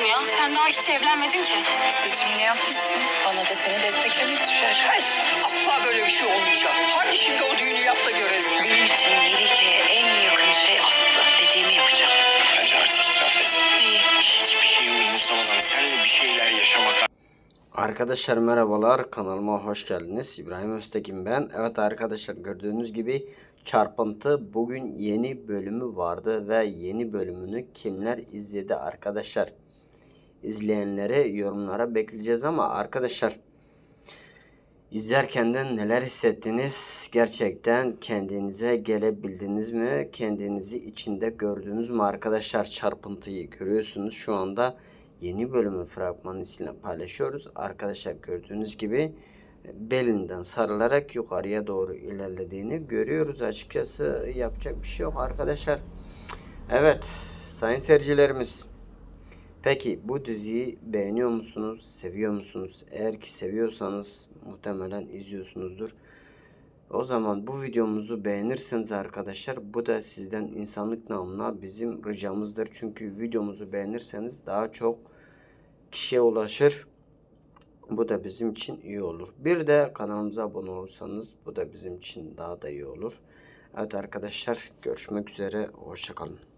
yargılıyorsun ya? Sen daha hiç evlenmedin ki. Seçimini yapmışsın. Bana da seni desteklemek düşer. Hayır, asla böyle bir şey olmayacak. Hadi şimdi o düğünü yap da görelim. Benim için Melike'ye en yakın şey Aslı. Dediğimi yapacağım. Bence artık itiraf et. İyi. Hiçbir şeyi umursamadan senle bir şeyler yaşamak Arkadaşlar merhabalar kanalıma hoş geldiniz. İbrahim Öztekin ben. Evet arkadaşlar gördüğünüz gibi çarpıntı bugün yeni bölümü vardı ve yeni bölümünü kimler izledi arkadaşlar? İzleyenleri yorumlara bekleyeceğiz ama arkadaşlar izlerken de neler hissettiniz? Gerçekten kendinize gelebildiniz mi? Kendinizi içinde gördünüz mü arkadaşlar? Çarpıntıyı görüyorsunuz şu anda yeni bölümün fragmanıyla paylaşıyoruz. Arkadaşlar gördüğünüz gibi belinden sarılarak yukarıya doğru ilerlediğini görüyoruz. Açıkçası yapacak bir şey yok arkadaşlar. Evet sayın seyircilerimiz. Peki bu diziyi beğeniyor musunuz? Seviyor musunuz? Eğer ki seviyorsanız muhtemelen izliyorsunuzdur. O zaman bu videomuzu beğenirseniz arkadaşlar bu da sizden insanlık namına bizim ricamızdır. Çünkü videomuzu beğenirseniz daha çok kişiye ulaşır. Bu da bizim için iyi olur. Bir de kanalımıza abone olursanız bu da bizim için daha da iyi olur. Evet arkadaşlar görüşmek üzere. Hoşçakalın.